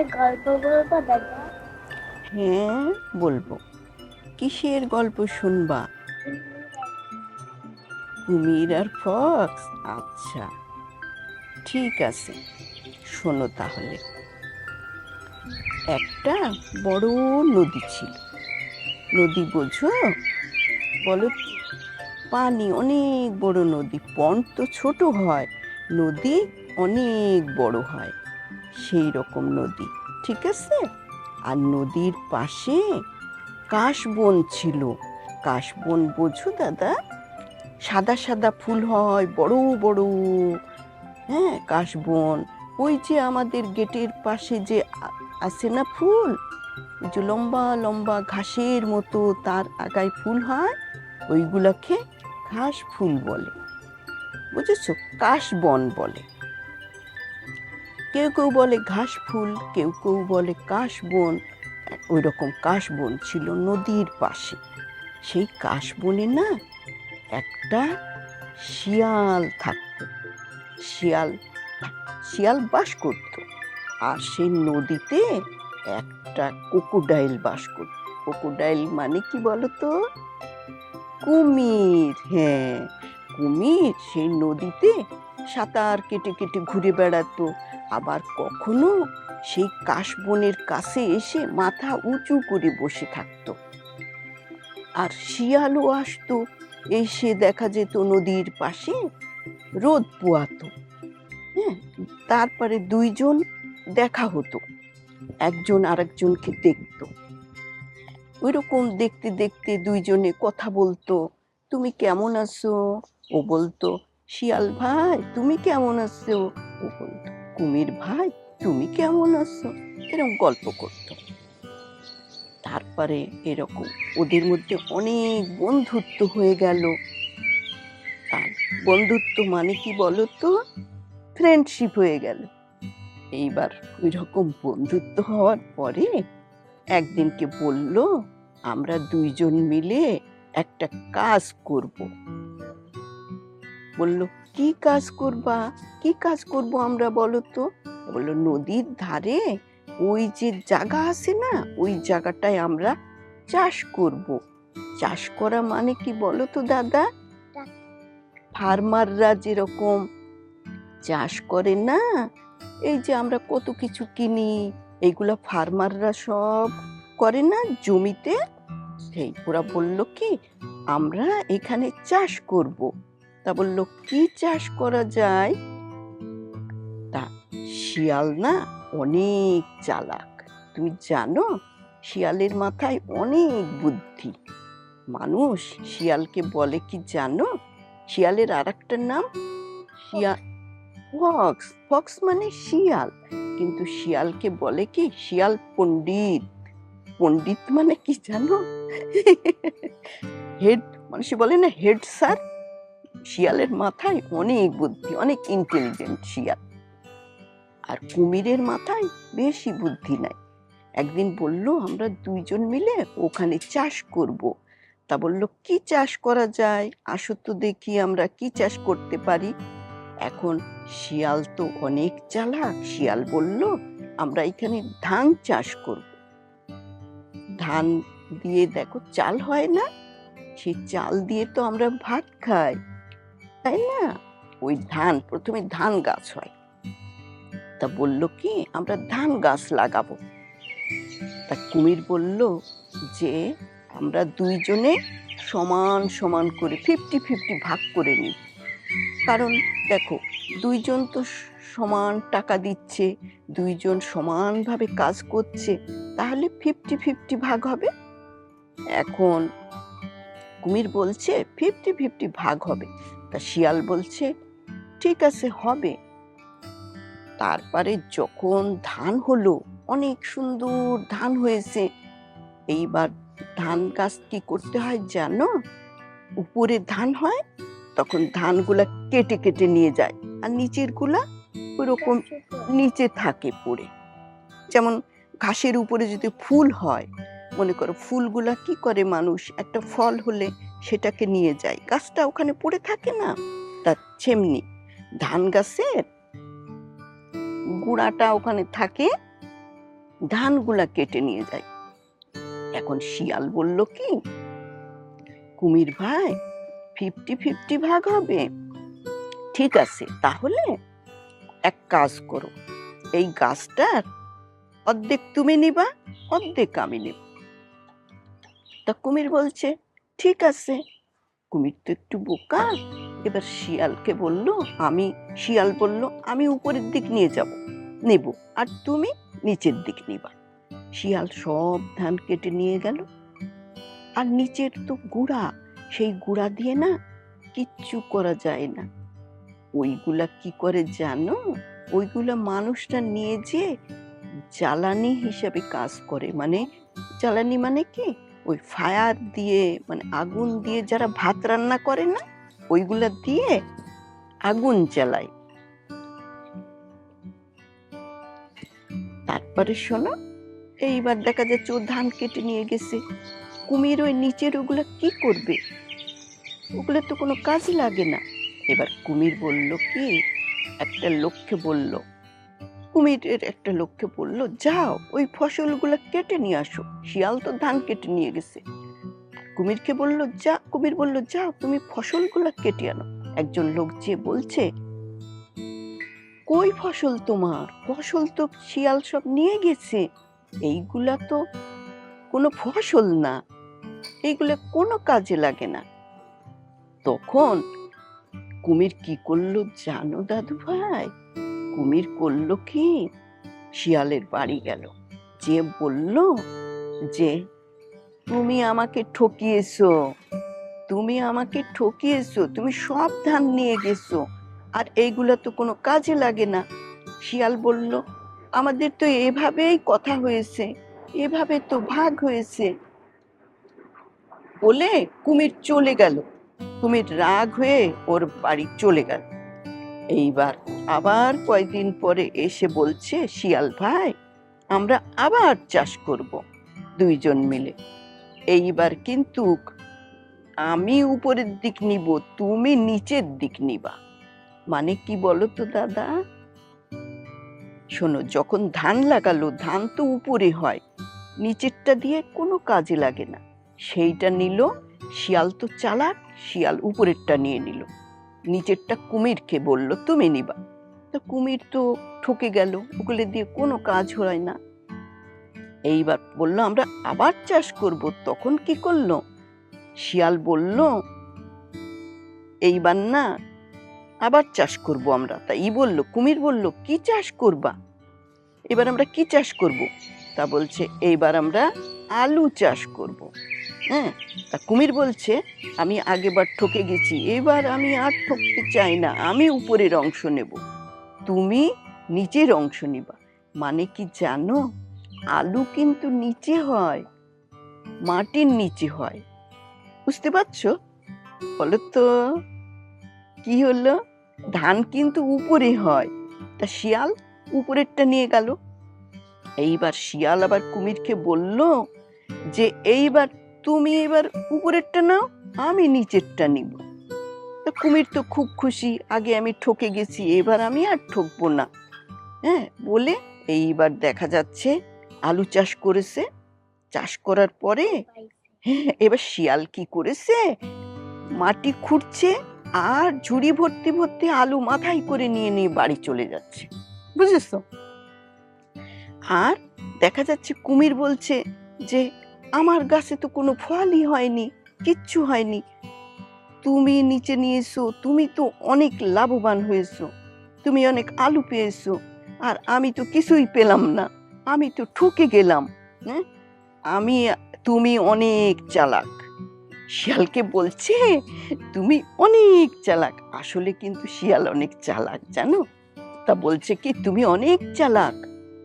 একটা গল্প বলব, দাদা? হ্যাঁ বলব। কিসের গল্প শুনবা? কুমির আর ফক্স? আচ্ছা। ঠিক আছে, শোনো তাহলে। একটা বড় নদী ছিল। নদী বোঝো? বলো পানি অনেক বড় নদী পন্ড তো ছোট হয়, নদী অনেক বড় হয়। সেই রকম নদী। ঠিক আছে? আর নদীর পাশে কাশবন ছিল। কাশবন বোঝো দাদা? সাদা সাদা ফুল হয়, বড় বড়। হ্যাঁ কাশবন। ওই যে আমাদের গেটের পাশে যে আছে না ফুল? যে লম্বা লম্বা ঘাসের মতো তার আগায় ফুল হয়, ওইগুলোকে ঘাস ফুল বলে। বুঝেছ? কাশবন বলে। কেউ কেউ বলে ঘাস ফুল, কেউ কেউ বলে কাশবন ওই রকম কাশবন ছিল নদীর পাশে। সেই কাশবনে না একটা শিয়াল থাকতো। শিয়াল শিয়াল বাস করত। আর সেই নদীতে একটা কোকোডাইল বাস করত। কোকোডাইল মানে কি বলতো? কুমির হ্যাঁ কুমির সেই নদীতে সাঁতার কেটে কেটে ঘুরে বেড়াতো। আবার কখনো সেই কাশবনের কাছে এসে মাথা উঁচু করে বসে থাকতো। আর শিয়ালও আসতো, এসে দেখা যেত নদীর পাশে রোদ পোয়াতো। হ্যাঁ তারপরে দুইজন দেখা হতো, একজন আরেকজনকে দেখতো। ওইরকম দেখতে দেখতে দুইজনে কথা বলতো, তুমি কেমন আছো? ও বলতো শিয়াল ভাই, তুমি কেমন আছো? ও বলতো কুমির ভাই, তুমি কেমন আছো? এরকম গল্প করতো। তারপরে এরকম ওদের মধ্যে অনেক বন্ধুত্ব হয়ে গেল। আর বন্ধুত্ব মানে কি বলতো? ফ্রেন্ডশিপ হয়ে গেল। এইবার ওই রকম বন্ধুত্ব হওয়ার পরে একদিনকে বলল, আমরা দুইজন মিলে একটা কাজ করব। বলল, কি কাজ করবা? কি কাজ করব আমরা বলো তো? বলল, নদীর ধারে ওই যে জায়গা আছে না, ওই জায়গাটায় আমরা চাষ করব। চাষ করা মানে কি বলো তো দাদা? ফার্মাররা যেরকম চাষ করে না, এই যে আমরা কত কিছু কিনি, এইগুলা ফার্মাররা সব করে না জমিতে? সেই ওরা বলল কি, আমরা এখানে চাষ করব। তা বলল, কি চাষ করা যায়? তা শিয়াল না, অনেক চালাক। তুমি জানো, শিয়ালের মাথায় অনেক বুদ্ধি। মানুষ শিয়ালকে বলে কি জানো? শিয়ালের আর একটা নাম শিয়া, ফক্স। ফক্স মানে শিয়াল। কিন্তু শিয়ালকে বলে কি শিয়াল পণ্ডিত। পণ্ডিত মানে কি জানো? হেড মানে সে বলে না হেড স্যার? শিয়ালের মাথায় অনেক বুদ্ধি, অনেক ইন্টেলিজেন্ট শিয়াল। আর কুমিরের মাথায় বেশি বুদ্ধি নাই। একদিন বলল, আমরা দুইজন মিলে ওখানে চাষ করব। তা বলল, কি চাষ করা যায়? আসো তো দেখি আমরা কি চাষ করতে পারি। এখন শিয়াল তো অনেক চালাক। শিয়াল বলল, আমরা এখানে ধান চাষ করব। ধান দিয়ে দেখো, চাল হয় না। সেই চাল দিয়ে তো আমরা ভাত খাই। তাই না? ওই ধান, প্রথমে ধান গাছ হয়। তা বলল কি, আমরা ধান গাছ লাগাবো। তা কুমির বলল যে, আমরা দুইজনে সমান সমান করে ফিফটি ফিফটি ভাগ করে নিই কারণ দেখো, দুইজন তো সমান টাকা দিচ্ছে, দুইজন সমানভাবে কাজ করছে, তাহলে ফিফটি ফিফটি ভাগ হবে? এখন কুমির বলছে ফিফটি ফিফটি ভাগ হবে। তা শিয়াল বলছে, ঠিক আছে, হবে। তারপরে যখন ধান হলো, অনেক সুন্দর ধান হয়েছে। এইবার ধান গাছ কি করতে হয় জানো? উপরে ধান হয়, তখন ধানগুলা কেটে কেটে নিয়ে যায়, আর নিচেরগুলা ওরকম নিচে থাকে পড়ে। যেমন ঘাসের উপরে যদি ফুল হয়, মনে করো ফুলগুলা কি করে মানুষ? একটা ফল হলে সেটাকে নিয়ে যায় গাছটা ওখানে পড়ে থাকে না তা সেমনি ধান গাছের গুঁড়াটা ওখানে থাকে, ধানগুলা কেটে নিয়ে যায় এখন শিয়াল বলল কি, কুমির ভাই ফিফটি ফিফটি ভাগ হবে। ঠিক আছে, তাহলে এক কাজ করো, এই গাছটার অর্ধেক তুমি নিবা, অর্ধেক আমি নেব। তা কুমির বলছে ঠিক আছে। কুমির তো একটু বোকা। এবার শিয়ালকে বলল, আমি শিয়াল বলল, আমি উপরের দিক নিয়ে যাব। নেব। আর তুমি নিচের দিক নিবা। শিয়াল সব ধান কেটে নিয়ে গেল। আর নিচের তো গুড়া। সেই গুড়া দিয়ে না কিচ্ছু করা যায় না। ওইগুলা কি করে জানো? ওইগুলা মানুষটা নিয়ে যে জ্বালানি হিসাবে কাজ করে। মানে জ্বালানি মানে কি? ওই ফায়ার দিয়ে মানে আগুন দিয়ে যারা ভাত রান্না করে না, ওইগুলা দিয়ে আগুন জ্বালায়। তারপরে শোনো, এইবার দেখা যাচ্ছে ও ধান কেটে নিয়ে গেছে। কুমির ওই নিচের ওগুলা কি করবে? ওগুলো তো কোনো কাজে লাগে না। এবার কুমির বলল কি? একটা লোককে বলল কুমিরের একটা লোককে বলল, যাও, ওই ফসলগুলো কেটে নিয়ে আসো। শিয়াল তো ধান কেটে নিয়ে গেছে। কুমিরকে বলল, যা কুমির বলল, যাও, তুমি ফসলগুলো কেটে আনো। একজন লোক যে বলছে, কই ফসল তোমার? ফসল তো শিয়াল সব নিয়ে গেছে। এইগুলা তো কোনো ফসল না। এইগুলা কোনো কাজে লাগে না। তখন কুমির কি করল, জানো দাদু ভাই কুমির করল কি? শিয়ালের বাড়ি গেল। যে বলল যে, তুমি আমাকে ঠকিয়েছো, তুমি আমাকে ঠকিয়েছো, তুমি সব ধান নিয়ে গেছো, আর এইগুলা তো কোনো কাজে লাগে না। শিয়াল বলল, আমাদের তো এভাবেই কথা হয়েছে, এভাবে তো ভাগ হয়েছে। বলে কুমির চলে গেল। কুমির রাগ হয়ে ওর বাড়ি চলে গেল। এইবার আবার কয়েকদিন পরে এসে বলছে, শিয়াল ভাই, আমরা আবার চাষ করব দুইজন মিলে। এইবার কিন্তু আমি উপরের দিক নিব, তুমি নিচের দিক নিবা। মানে কি বলো তো দাদা? শোনো, যখন ধান লাগালো, ধান তো উপরে হয়, নিচেরটা দিয়ে কোনো কাজে লাগে না। সেইটা নিল, শিয়াল তো চালাক, শিয়াল উপরেরটা নিয়ে নিল। নিচেরটা কুমিরকে বলল, তুমি নিবা। তা কুমির তো ঠকে গেল, ওগুলো দিয়ে কোনো কাজ হয় না। এইবার বলল, আমরা আবার চাষ করব। তখন কি করল? শিয়াল বলল, এইবার না, আবার চাষ করব আমরা। তাই বলল, কুমির বলল, কি চাষ করবা? এবার আমরা কি চাষ করব? তা বলছে, এইবার আমরা আলু চাষ করব। হ্যাঁ তা কুমির বলছে, আমি আগেবার ঠকে গেছি, এবার আমি আর ঠকতে চাই না, আমি উপরের অংশ নেব। তুমি নিচের অংশ নিবা। মানে কি জানো? আলু কিন্তু নিচে হয়, মাটির নিচে হয়। বুঝতে পারছ? বলো তো কি হলো? ধান কিন্তু উপরে হয়। তা শিয়াল উপরেরটা নিয়ে গেল। এইবার শিয়াল আবার কুমিরকে বলল যে, এইবার তুমি এবার উপরেরটা নাও, আমি নিচেরটা নিব। তা কুমির তো খুব খুশি, আগে আমি ঠকে গেছি, এবার আমি আর ঠকবো না। হ্যাঁ বলে এইবার দেখা যাচ্ছে আলু চাষ করেছে। চাষ করার পরে হ্যাঁ এবার শিয়াল কি করেছে? মাটি খুঁড়ছে আর ঝুড়ি ভর্তি ভর্তি আলু মাথায় করে নিয়ে নিয়ে বাড়ি চলে যাচ্ছে। বুঝেছ? আর দেখা যাচ্ছে কুমির বলছে যে আমার গাছে তো কোনো ফলই হয়নি, কিচ্ছু হয়নি। তুমি নিচে নিয়েছো, তুমি তো অনেক লাভবান হয়েছো। তুমি অনেক আলু পেয়েছ, আর আমি তো কিছুই পেলাম না। আমি তো ঠকে গেলাম হ্যাঁ আমি, তুমি অনেক চালাক। শিয়ালকে বলছে, তুমি অনেক চালাক। আসলে কিন্তু শিয়াল অনেক চালাক, জানো? তা বলছে কি, তুমি অনেক চালাক।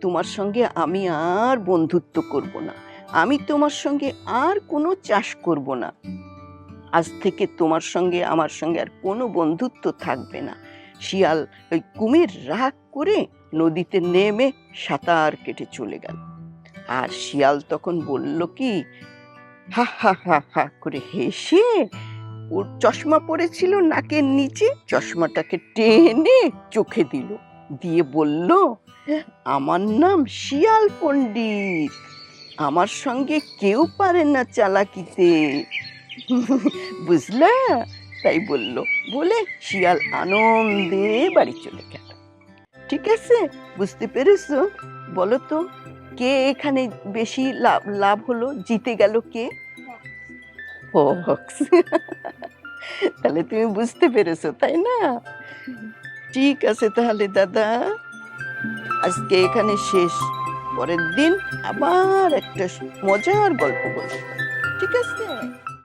তোমার সঙ্গে আমি আর বন্ধুত্ব করব না। আমি তোমার সঙ্গে আর কোনো চাষ করব না। আজ থেকে তোমার সঙ্গে, আমার সঙ্গে আর কোনো বন্ধুত্ব থাকবে না। শিয়াল ওই কুমির রাগ করে নদীতে নেমে সাঁতার কেটে চলে গেল। আর শিয়াল তখন বলল কি, হা হা হা হা করে হেসে ওর চশমা পড়েছিল নাকের নিচে, চশমাটাকে টেনে চোখে দিল। দিয়ে বলল, আমার নাম শিয়াল পণ্ডিত। আমার সঙ্গে কেউ পারে না চালাকিতে। বুঝলা? তাই বলল। বলে শিয়াল আনন্দে বাড়ি চলে গেল। ঠিক আছে? বুঝতে পেরেছ? বলো তো, কে এখানে বেশি লাভ লাভ হলো? জিতে গেল কে? ফক্স তাহলে তুমি বুঝতে পেরেছ, তাই না? ঠিক আছে তাহলে, দাদা। আজকে এখানে শেষ। পরের দিন আবার একটা মজার গল্প বলব ঠিক আছে?